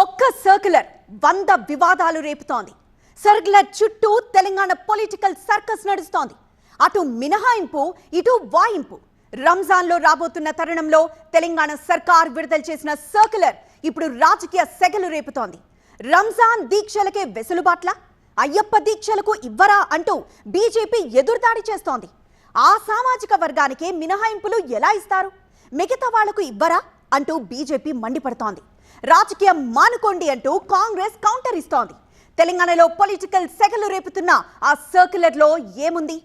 ఒక్క సర్క్యులర్ వంద వివాదాలు రేపుతోంది. సర్క్యులర్ చుట్టూ తెలంగాణ పొలిటికల్ సర్కస్ నడుస్తోంది. అటు మినహాయింపు ఇటు వాయింపు. రంజాన్లో రాబోతున్న తరుణంలో తెలంగాణ సర్కార్ విడుదల చేసిన సర్క్యులర్ ఇప్పుడు రాజకీయ సెగలు రేపుతోంది. రంజాన్ దీక్షలకే వెసులుబాట్ల? అయ్యప్ప దీక్షలకు ఇవ్వరా అంటూ బీజేపీ ఎదురుదాడి చేస్తోంది. ఆ సామాజిక వర్గానికే మినహాయింపులు ఎలా ఇస్తారు? మిగతా వాళ్ళకు ఇవ్వరా? అంటూ బీజేపీ మండిపడుతోంది. రాజకీయం మానుకోండి అంటూ కాంగ్రెస్ కౌంటర్ ఇస్తోంది. తెలంగాణలో పొలిటికల్ సెగలు రేపుతున్న ఆ సర్క్యులర్లో ఏముంది?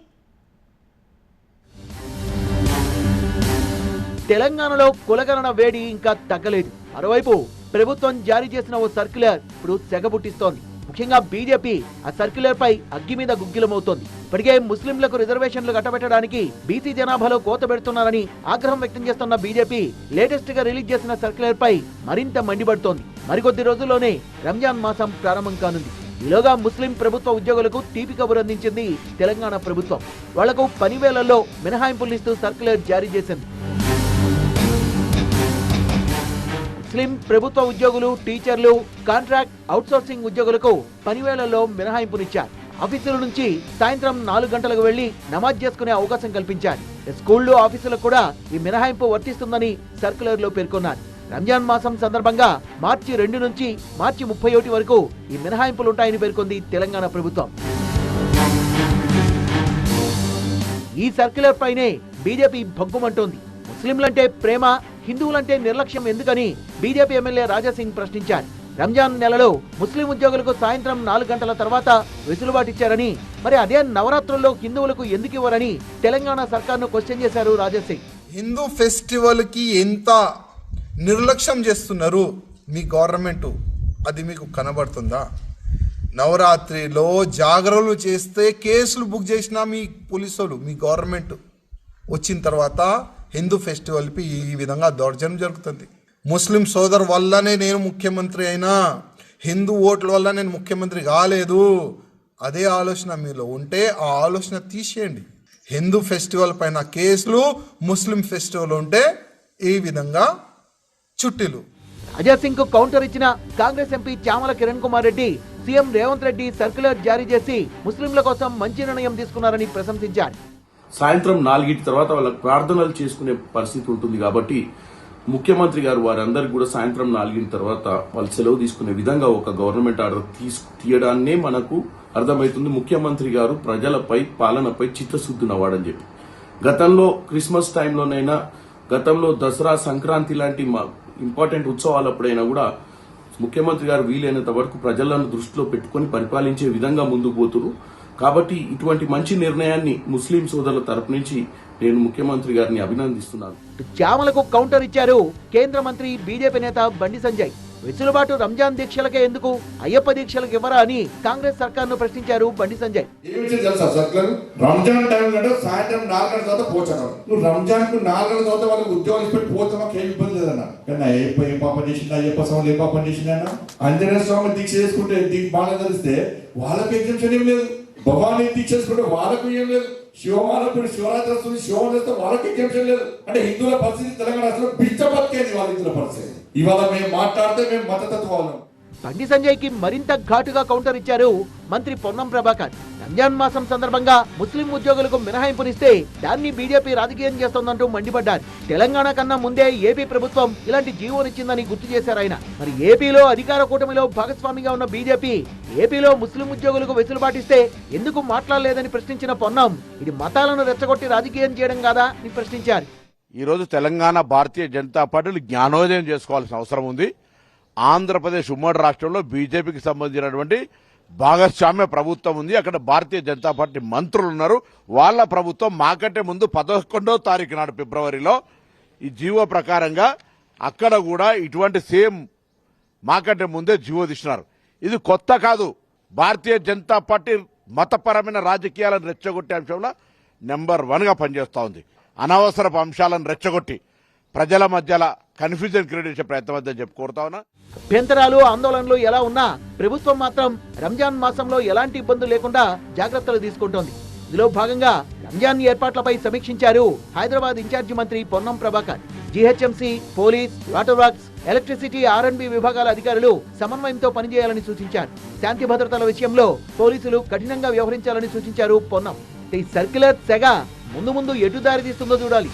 తెలంగాణలో కులగణన వేడి ఇంకా తగ్గలేదు. మరోవైపు ప్రభుత్వం జారీ చేసిన ఓ సర్క్యులర్ ఇప్పుడు సెగబుట్టిస్తోంది ముఖ్యంగా బీజేపీ ఆ సర్క్యులర్ పై అగ్గి మీద గుగ్గిలమవుతోంది. ఇప్పటికే ముస్లింలకు రిజర్వేషన్లు కట్టబెట్టడానికి బీసీ జనాభాలో కోత పెడుతున్నారని ఆగ్రహం వ్యక్తం చేస్తున్న బీజేపీ లేటెస్ట్గా రిలీజ్ చేసిన సర్క్యులర్ పై మరింత మండిపడుతోంది. మరికొద్ది రోజుల్లోనే రంజాన్ మాసం ప్రారంభం కానుంది. ఈలోగా ముస్లిం ప్రభుత్వ ఉద్యోగులకు తీపి కబురు అందించింది తెలంగాణ ప్రభుత్వం. వాళ్ళకు పనివేళల్లో మినహాయింపులిస్తూ సర్క్యులర్ జారీ చేసింది. ముస్లిం ప్రభుత్వ ఉద్యోగులు టీచర్లు కాంట్రాక్ట్ అవుట్సోర్సింగ్ ఉద్యోగులకు పనివేళల్లో మినహాయింపునిచ్చారు. ఆఫీసుల నుంచి సాయంత్రం నాలుగు గంటలకు వెళ్ళి నమాజ్ చేసుకునే అవకాశం కల్పించారు. స్కూళ్ళు ఆఫీసులకు కూడా ఈ మినహాయింపు వర్తిస్తుందని సర్క్యులర్లో పేర్కొన్నారు. రంజాన్ మాసం సందర్భంగా మార్చి రెండు నుంచి మార్చి ముప్పై ఒకటి వరకు ఈ మినహాయింపులుంటాయని పేర్కొంది తెలంగాణ ప్రభుత్వం. ఈ సర్క్యులర్ పైనే బీజేపీ భగ్గుమంటోంది. ముస్లింలంటే ప్రేమ హిందువులంటే నిర్లక్ష్యం ఎందుకని బీజేపీ ఎమ్మెల్యే రాజాసింగ్ ప్రశ్నించారు. రంజాన్ నెలలో ముస్లిం ఉద్యోగులకు సాయంత్రం నాలుగు గంటల తర్వాత వెసులుబాటు ఇచ్చారని మరి అదే నవరాత్రుల్లో హిందువులకు ఎందుకు ఇవ్వరని తెలంగాణ సర్కార్ను క్వశ్చన్ చేశారు రాజాసింగ్ హిందూ ఫెస్టివల్కి ఎంత నిర్లక్ష్యం చేస్తున్నారు మీ గవర్నమెంట్? అది మీకు కనబడుతుందా? నవరాత్రిలో జాగ్రత్తలు చేస్తే కేసులు బుక్ చేసిన మీ పోలీసులు మీ గవర్నమెంట్. వచ్చిన తర్వాత హిందూ ఫెస్టివల్పై ఈ విధంగా దౌర్జన్యం జరుగుతుంది. ముస్లిం సోదరు వల్లనే నేను ముఖ్యమంత్రి అయినా హిందూ ఓట్ల వల్ల నేను ముఖ్యమంత్రి కాలేదు. అదే ఆలోచన మీలో ఉంటే ఆ ఆలోచన తీసేయండి. హిందూ ఫెస్టివల్ పైన కేసులు ముస్లిం ఫెస్టివల్ ఉంటే ఈ విధంగా చుట్టీలు. రాజాసింగ్కు కౌంటర్ ఇచ్చిన Congress MP Chamala Kiran Kumar Reddy CM Revanth Reddy circular జారీ చేసి ముస్లింల కోసం మంచి నిర్ణయం తీసుకున్నారని ప్రశంసించారు సాయంత్రం నాలుగింటి తర్వాత వాళ్ళకి ప్రార్థనలు చేసుకునే పరిస్థితి ఉంటుంది కాబట్టి ముఖ్యమంత్రి గారు వారందరికి కూడా సాయంత్రం నాలుగిన తర్వాత వాళ్ళు సెలవు తీసుకునే విధంగా ఒక గవర్నమెంట్ ఆర్డర్ తీసు తీయడాన్నే మనకు అర్థమవుతుంది. ముఖ్యమంత్రి గారు ప్రజలపై పాలనపై చిత్తశుద్ధినవాడని చెప్పి. గతంలో క్రిస్మస్ టైంలోనైనా గతంలో దసరా సంక్రాంతి లాంటి ఇంపార్టెంట్ ఉత్సవాలప్పుడైనా కూడా ముఖ్యమంత్రి గారు వీలైనంత వరకు ప్రజలను దృష్టిలో పెట్టుకొని పరిపాలించే విధంగా ముందుకు పోతున్నారు కాబట్టి ఇటువంటి మంచి నిర్ణయాన్ని ముస్లిం సోదరుల తరపు నుంచి నేను ముఖ్యమంత్రి గారిని అభినందిస్తున్నాను. చామలకు కౌంటర్ ఇచ్చారు కేంద్ర మంత్రి బీజేపీ నేత బండి సంజయ్. వెసులుబాటు రంజాన్ దీక్షలకే ఎందుకు? అయ్యప్ప దీక్షలకు ఇవ్వరా అని కాంగ్రెస్ సర్కార్ను ప్రశ్నించారు బండి సంజయ్. రంజాన్ టైం సాయంత్రం నాలుగు తర్వాత పోచాను నువ్వు రంజాన్కు నాలుగు తర్వాత వాళ్ళకి ఉద్యోగాలు పెట్టి పోతే మాకు ఏం ఇబ్బంది లేదన్న. కానీ అయ్యప్ప ఏం పాపం చేసింది అయ్యప్ప స్వామి ఏం పాపం చేసిందన్న ఆంజనేయ స్వామి దీక్ష చేసుకుంటే దీనికి బాగా తెలిస్తే వాళ్ళకి ఎగ్జామ్షన్ ఏం లేదు. భవానీ దీక్ష చేసుకుంటే వాళ్ళకు ఏం లేదు. శివమానప్పుడు శివరాత్రి వస్తుంది శివం చేస్తే వాళ్ళకి ఎగ్జామ్షన్ లేదు. అంటే హిందువుల పరిస్థితి తెలంగాణ రాష్ట్రంలో పిచ్చ బతికేది వాళ్ళ హిందువుల పరిస్థితి. ఇవాళ మేము మాట్లాడితే మేము మతతత్వాలం. బండి సంజయ్కి మరింత ఘాటుగా కౌంటర్ ఇచ్చారు మంత్రి పొన్నం ప్రభాకర్. రంజాన్ మాసం సందర్భంగా ముస్లిం ఉద్యోగులకు మినహాయింపునిస్తే దాన్ని బీజేపీ రాజకీయం చేస్తోందంటూ మండిపడ్డారు. తెలంగాణ కన్నా ముందే ఏపీ ప్రభుత్వం ఇలాంటి జీవోనిచ్చిందని గుర్తు చేశారు ఆయన. మరి ఏపీలో అధికార కూటమిలో భాగస్వామిగా ఉన్న బీజేపీ ఏపీలో ముస్లిం ఉద్యోగులకు వెసులుబాటిస్తే ఎందుకు మాట్లాడలేదని ప్రశ్నించిన పొన్నం ఇది మతాలను రెచ్చగొట్టి రాజకీయం చేయడం కాదా అని ప్రశ్నించారు. ఈరోజు తెలంగాణ భారతీయ జనతా పార్టీలు జ్ఞానోదయం చేసుకోవాల్సిన అవసరం ఉంది. ఆంధ్రప్రదేశ్ ఉమ్మడి రాష్ట్రంలో బీజేపీకి సంబంధించినటువంటి భాగస్వామ్య ప్రభుత్వం ఉంది. అక్కడ భారతీయ జనతా పార్టీ మంత్రులు ఉన్నారు. వాళ్ళ ప్రభుత్వం మాకంటే ముందు పదకొండో తారీఖు నాడు ఫిబ్రవరిలో ఈ జీవో ప్రకారంగా అక్కడ కూడా ఇటువంటి సేమ్ మాకంటే ముందే జీవో తీసినారు. ఇది కొత్త కాదు. భారతీయ జనతా పార్టీ మతపరమైన రాజకీయాలను రెచ్చగొట్టే అంశంలో నెంబర్ వన్గా పనిచేస్తూ ఉంది. అనవసరపు అంశాలను రెచ్చగొట్టి ప్రజల మధ్యలో కన్ఫ్యూజన్ క్రియేట్ చేసే ప్రయత్నం వద్దని చెప్పి కోరుతా ఉన్నా. అభ్యంతరాలు ఆందోళనలు ఎలా ఉన్నా ప్రభుత్వం మాత్రం రంజాన్ మాసంలో ఎలాంటి ఇబ్బందులు లేకుండా జాగ్రత్తలు తీసుకుంటోంది. ఇందులో భాగంగా రంజాన్ ఏర్పాట్లపై సమీక్షించారు హైదరాబాద్ ఇన్ఛార్జి మంత్రి Ponnam Prabhakar. GHMC police water works electricity RNB విభాగాల అధికారులు సమన్వయంతో పనిచేయాలని సూచించారు. శాంతి భద్రతల విషయంలో పోలీసులు కఠినంగా వ్యవహరించాలని సూచించారు పొన్నం. ఈ సర్క్యులర్ సెగ ముందు ముందు ఎటు దారి తీస్తుందో చూడాలి.